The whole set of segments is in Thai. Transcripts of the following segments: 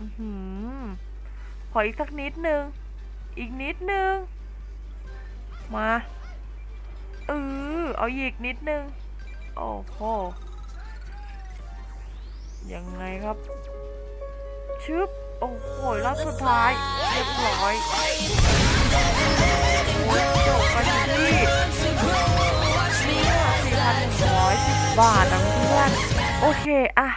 อหือขออีกสักนิดนึง อีกนิดนึง มาเออเอาอีกนิดนึง โอ้โห ยังไงครับ ชึบ โอ้โหรอบสุดท้าย เรียบร้อยโอ้ยจบกันที่4,110 บาทนะเพื่อน โอเคอะ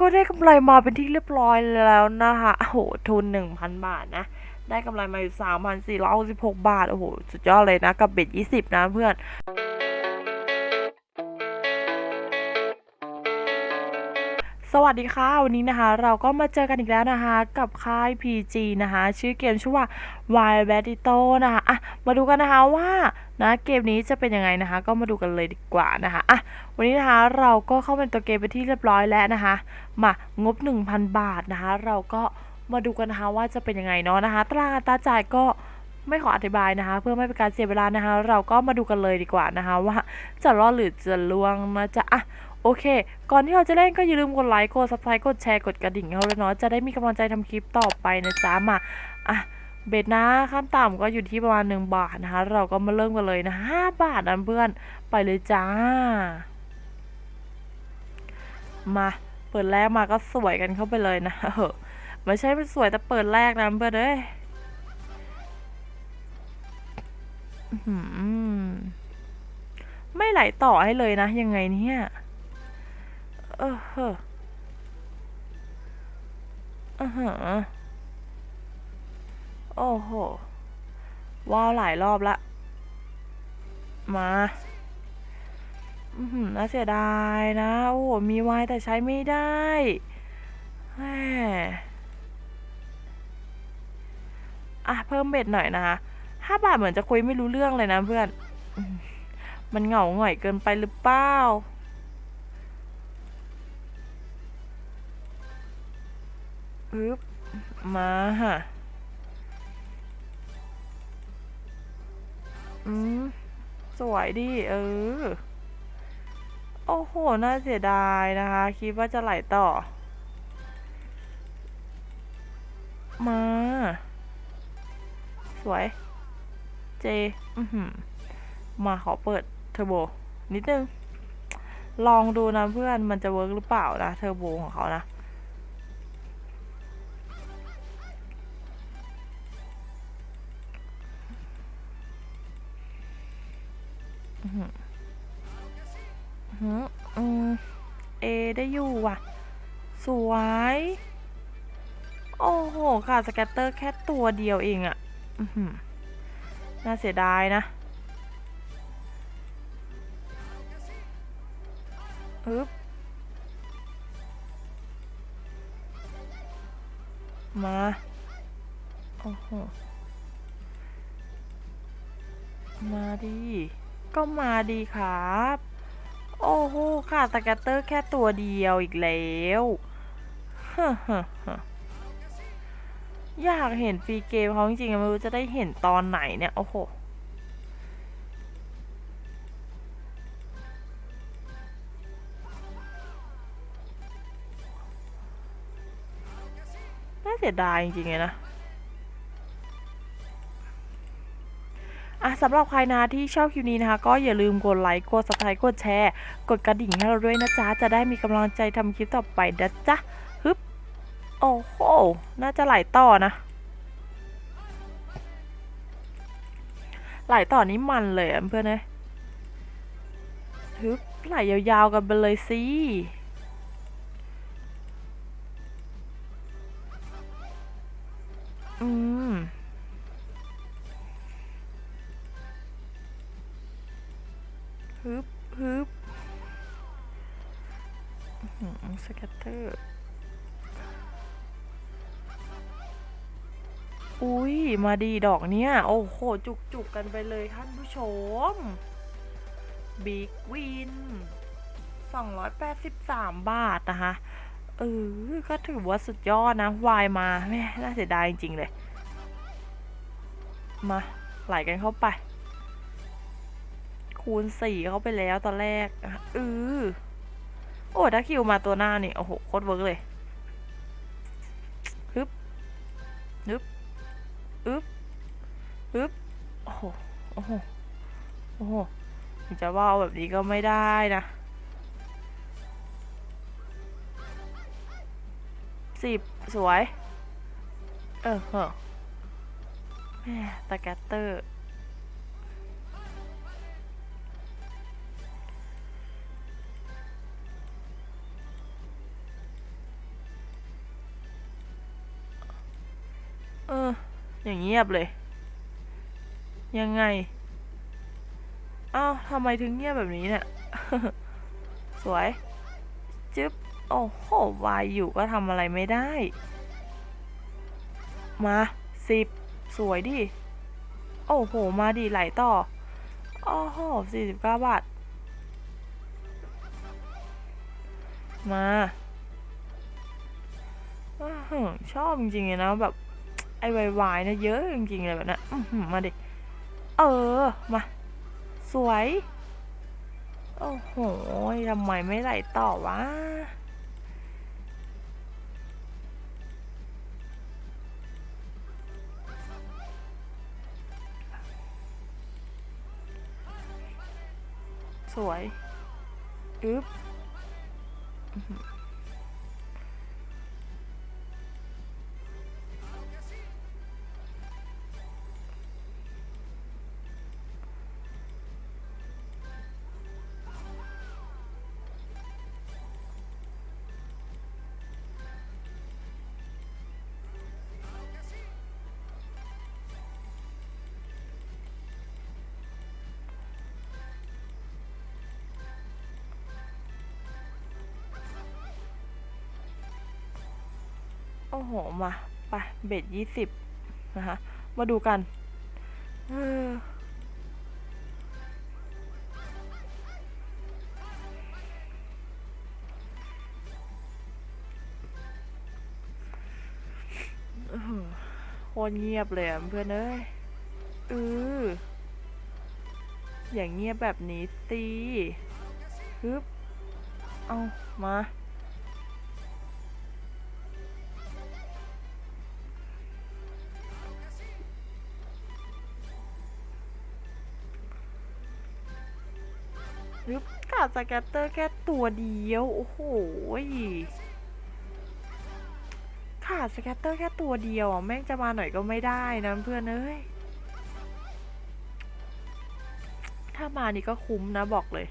ก็ได้กำไรมาเป็นที่เรียบร้อยแล้วนะคะโอ้โหทุน 1,000 บาทนะ ได้กำไรมาอยู่ 3,466 บาท โอ้โห สุดยอดเลยนะ กับเบ็ด20 นะเพื่อนสวัสดีค่ะ วันนี้นะคะ เราก็มาเจอกันอีกแล้วนะคะ กับค่าย PG นะคะ ชื่อเกมชื่อว่า Wild b a t t l e นะคะอะมาดูกันนะคะว่า นะเกมนี้จะเป็นยังไงนะคะ ก็มาดูกันเลยดีกว่านะคะอะวันนี้นะคะเราก็เข้าเป็นตัวเกมไปที่เรียบร้อยแล้วนะคะ มางบ 1,000 บาทนะคะ เราก็มาดูกันนะคะว่าจะเป็นยังไงเนาะนะคะตาราตาจ่ายก็ไม่ขออธิบายนะคะ เพื่อไม่เป็นการเสียเวลานะคะ เราก็มาดูกันเลยดีกว่านะคะ ว่าจะรอดหรือจะล่วงนะจ๊ะอะโอเค ก่อนที่เราจะเล่นก็อย่าลืมกดไลค์กด subscribe กดแชร์กดกระดิ่งเราด้วยเนาะจะได้มีกำลังใจทำคลิปต่อไปนะจ๊ะมาอะ เบ็ดนะขั้นต่ำก็อยู่ที่ประมาณ 1 บาทนะคะ เราก็มาเริ่มกันเลยนะ5บาทนะเพื่อนไปเลยจ้า มาเปิดแรกมาก็สวยกันเข้าไปเลยนะเออไม่ใช่เป็นสวยแต่เปิดแรกนะเพื่อนเอ้ยอื้อหือไม่ไหลต่อให้เลยนะ ยังไงเนี่ยเออเฮ้ออืออ โอ้โห ว้าวหลายรอบละ มาอือหือน่าเสียดายนะ โอ้โห มีไวแต่ใช้ไม่ได้แหมอะ เพิ่มเบ็ดหน่อยนะคะห้าบาทเหมือนจะคุยไม่รู้เรื่องเลยนะเพื่อนมมันเหงาหง่อยเกินไปหรือเปล่าอึ๊บมาฮะ อืมสวยดิเออ โอ้โห น่าเสียดายนะคะ คิดว่าจะไหลต่อ มา สวย เจ อือหือมาขอเปิดเทอร์โบ นิดนึง ลองดูนะเพื่อนมันจะเวิร์กหรือเปล่านะ เทอร์โบของเขานะ เอได้อยู่ว่ะ สวย โอ้โห ค่ะสแกตเตอร์แค่ตัวเดียวเองอะน่าเสียดายนะอึบมา โอ้โห มาดี ก็มาดีครับ โอ้โหค่ะสแกตเตอร์แค่ตัวเดียวอีกแล้วอยากเห็นฟรีเกมเขาจริงๆไม่รู้จะได้เห็นตอนไหนเนี่ย โอ้โหน่าเสียดายจริงๆเลยนะ อะสำหรับใครนะที่ชอบคลิปนี้นะคะ ก็อย่าลืมกดไลค์กด subscribe กดแชร์ กดกระดิ่งให้เราด้วยนะจ๊ะ จะได้มีกำลังใจทำคลิปต่อไปนะจ๊ะฮึบโอ้โหน่าจะไหลต่อนะไหลต่อนี้มันเลยเพื่อนเอ้ยฮึบไหลยาวๆกันไปเลยสิอืม ฮึบฮึบสแกตเตอร์ อุ้ยมาดีดอกเนี้ย โอ้โห จุกจุกกันไปเลยท่านผู้ชม บิ๊กวิน 283 บาทนะคะ เออ ก็ถือว่าสุดยอดนะ วายมาแม่น่าเสียดายจริง ๆ เลย มา ไหลกันเข้าไป คูณสี่เข้าไปแล้วตอนแรกอะเออโอ้ถ้าคิวมาตัวหน้านี่ โอ้โห โคตรเวิร์กเลยฮึบฮึบอึบอึบโอ้โห โอ้โห โอ้โห จะว่าแบบนี้ก็ไม่ได้นะสิบสวย เออเหอะแม่ตะแกตเตอร์ เออ อย่างเงียบเลย ยังไง อ้าวทำไมถึงเงียบแบบนี้เนี่ย สวย จึ๊บ โอ้โห วายอยู่ก็ทำอะไรไม่ได้ มาสิบสวยดิ โอ้โห มาดีไหลต่อ โอ้โหสี่สิบเก้าบาท มาชอบจริงๆเลยนะแบบ ไอ้วายๆนะเยอะจริงๆเลยแบบนั้นมาดิ เออ มา สวย โอ้โหทำไมไม่ไหลต่อวะสวย อึ๊บ อ้โอ้โห มาไปเบ็ดยี่สิบนะคะ มาดูกันเออโคตรเงียบเลยเพื่อนเอ้ยเอออย่างเงียบแบบนี้สิฮึบ เอามา ฮึบขาดสแกตเตอร์แค่ตัวเดียว โอ้โหขาดสแกตเตอร์แค่ตัวเดียวอะแม่งจะมาหน่อยก็ไม่ได้นะเพื่อนเอ้ย ถ้ามานี่ก็คุ้มนะบอกเลย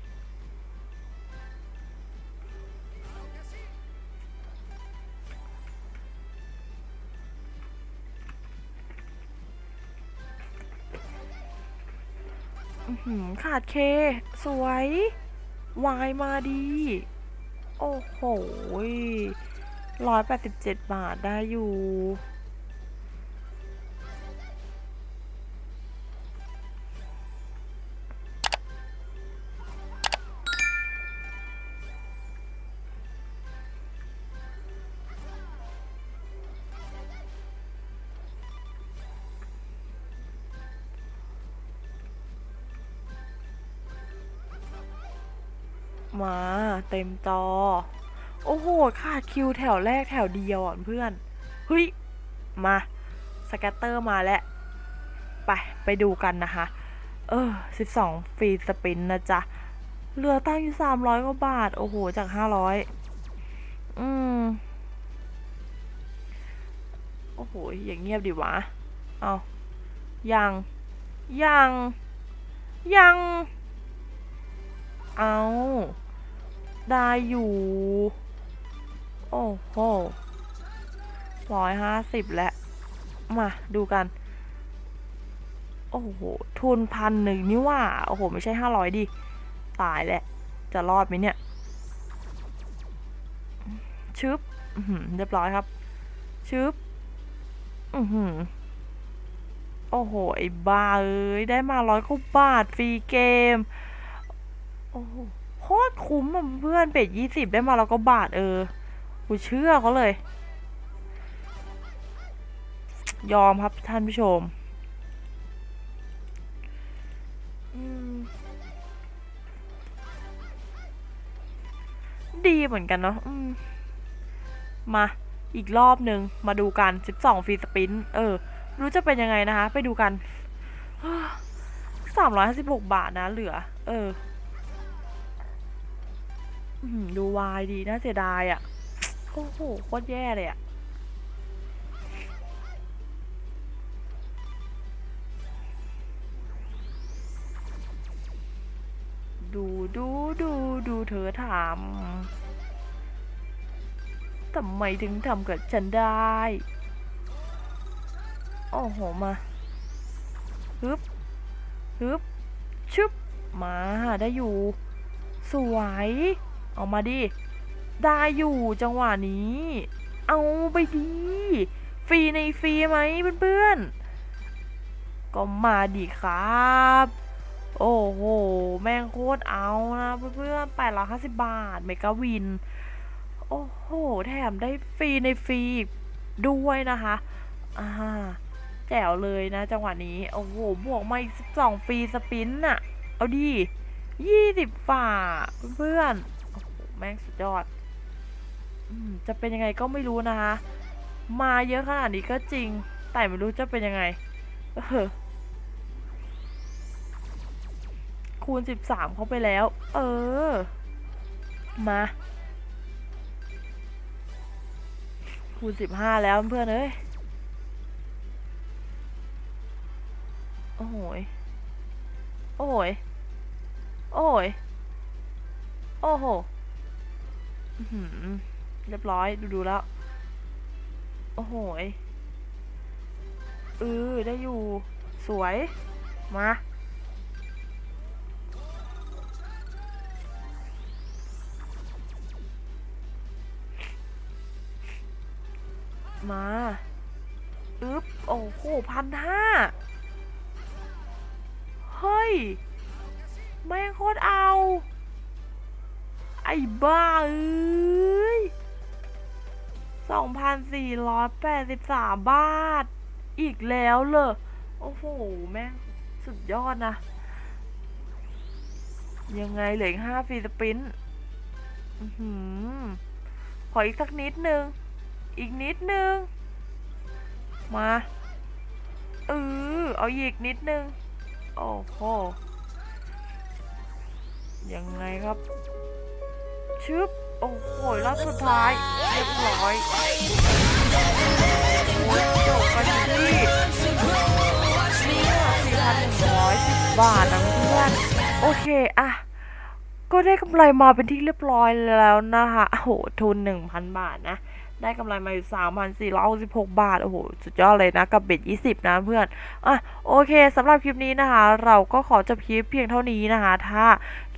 ขาดเค สวย วายมาดี โอ้โหร้อยแปดสิบเจ็ดบาทได้อยู่ มาเต็มจอ โอ้โหขาดคิวแถวแรกแถวเดียวอะเพื่อน เฮ้ย มา สแกตเตอร์มาแล้ว ไป ไปดูกันนะคะ เออ 12 ฟรีสปินนะจ๊ะเหลือตั้งอยู่ 300 กว่าบาท โอ้โห จาก 500 อืม โอ้โห อย่างเงียบดิวะ เอายัง ยัง ยัง เอา ได้อยู่ โอ้โหร้อยห้าสิบแล้ว มาดูกัน โอ้โห ทุนพันหนึ่งนี่ว่า โอ้โห ไม่ใช่ห้าร้อยดิ ตายแล้ว จะรอดไหมเนี่ย ชึบเรียบร้อยครับ ชึบอือหือโอ้โห ไอ้บ้าเอ้ย ได้มาร้อยกว่าบาท ฟรีเกม โอ้โห ตรคุ้มอะเพื่อนเป็ดยี่สิบได้มาแล้วก็บาทเออ กูเชื่อเขาเลย ยอมครับท่านผู้ชมดีเหมือนกันเนาะมมาอีกรอบหนึ่งมาดูกัน 12ฟรีสปิน เออ รู้จะเป็นยังไงนะคะ ไปดูกัน 356 บาทนะเหลือ เออ ดูวายดีน่าเสียดายอะ่ะ โอ้โหโคตรแย่เลยอะ่ะ ดูดูดูดูเธอทำทำไมถึงทำกับฉันได้ โอ้โห มา ฮึบ ฮึบ ชึบ มา ได้อยู่ สวย เอามาดิ ได้อยู่จังหวะนี้ เอาไปดีฟรีในฟรีไหมเพื่อนๆ ก็มาดิครับ โอ้โห แม่งโคตรเอานะเพื่อนๆแปดร้อยห้าสิบบาท เมกาวิน โอ้โห แถมได้ฟรีในฟรีด้วยนะคะ อ่า แจ๋วเลยนะจังหวะนี้ โอ้โห บวกมาอีกสองฟรีสปินน่ะ เอาดียี่สิบฝ่าเพื่อนๆ แม่งสุดยอดอจะเป็นยังไงก็ไม่รู้นะคะ มาเยอะขนาดนี้ก็จริง แต่ไม่รู้จะเป็นยังไงเออคูณสิบสามเข้าไปแล้ว เออ มา คูณสิบห้าแล้วเพื่อนเอ้ย โอ้โหยโอ้โหยโอ้โหยโอ้โห เรียบร้อยดูดูแล้ว โอ้โหเออได้อยู่สวย มา มาอึ๊บ โอ้โหพันห้าเฮ้ย แม่งโคตรเอา ไอ้บ้าเอ้ยสองพันสี่ร้อยแปดสิบสามบาท อีกแล้วเลยโอ้โห แม่ง สุดยอดนะ ยังไงเหลืออีกห้าฟรีสปินอือหือขออีกสักนิดนึง อีกนิดนึง มาเออเอาอีกนิดนึง โอ้โห ยังไงครับ ชึบ โอ้โหรอบสุดท้าย เรียบร้อยโอ้ยจบกันที่สี่พันหนึ่งร้อยสิบบาทนะเพื่อน โอเคอะก็ได้กำไรมาเป็นที่เรียบร้อยแล้วนะคะโอ้โห ทุนหนึ่งพันบาทนะ ได้กำไรมาอยู่สามพันสี่ร้อยสิบหกบาท โอ้โห สุดยอดเลยนะ กับเบ็ดยี่สิบนะเพื่อน อะ โอเคสำหรับคลิปนี้นะคะ เราก็ขอจบคลิปเพียงเท่านี้นะคะ ถ้า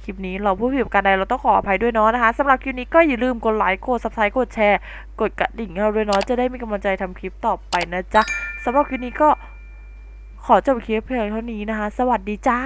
คลิปนี้เราพูดผิดการใดเราต้องขออภัยด้วยเนาะนะคะสำหรับคลิปนี้ก็อย่าลืมกดไลค์กด subscribe กดแชร์ กดกระดิ่งให้เราด้วยเนาะจะได้มีกำลังใจทำคลิปต่อไปนะจ๊ะสำหรับคลิปนี้ก็ขอจบคลิปเพียงเท่านี้นะคะ สวัสดีจ้า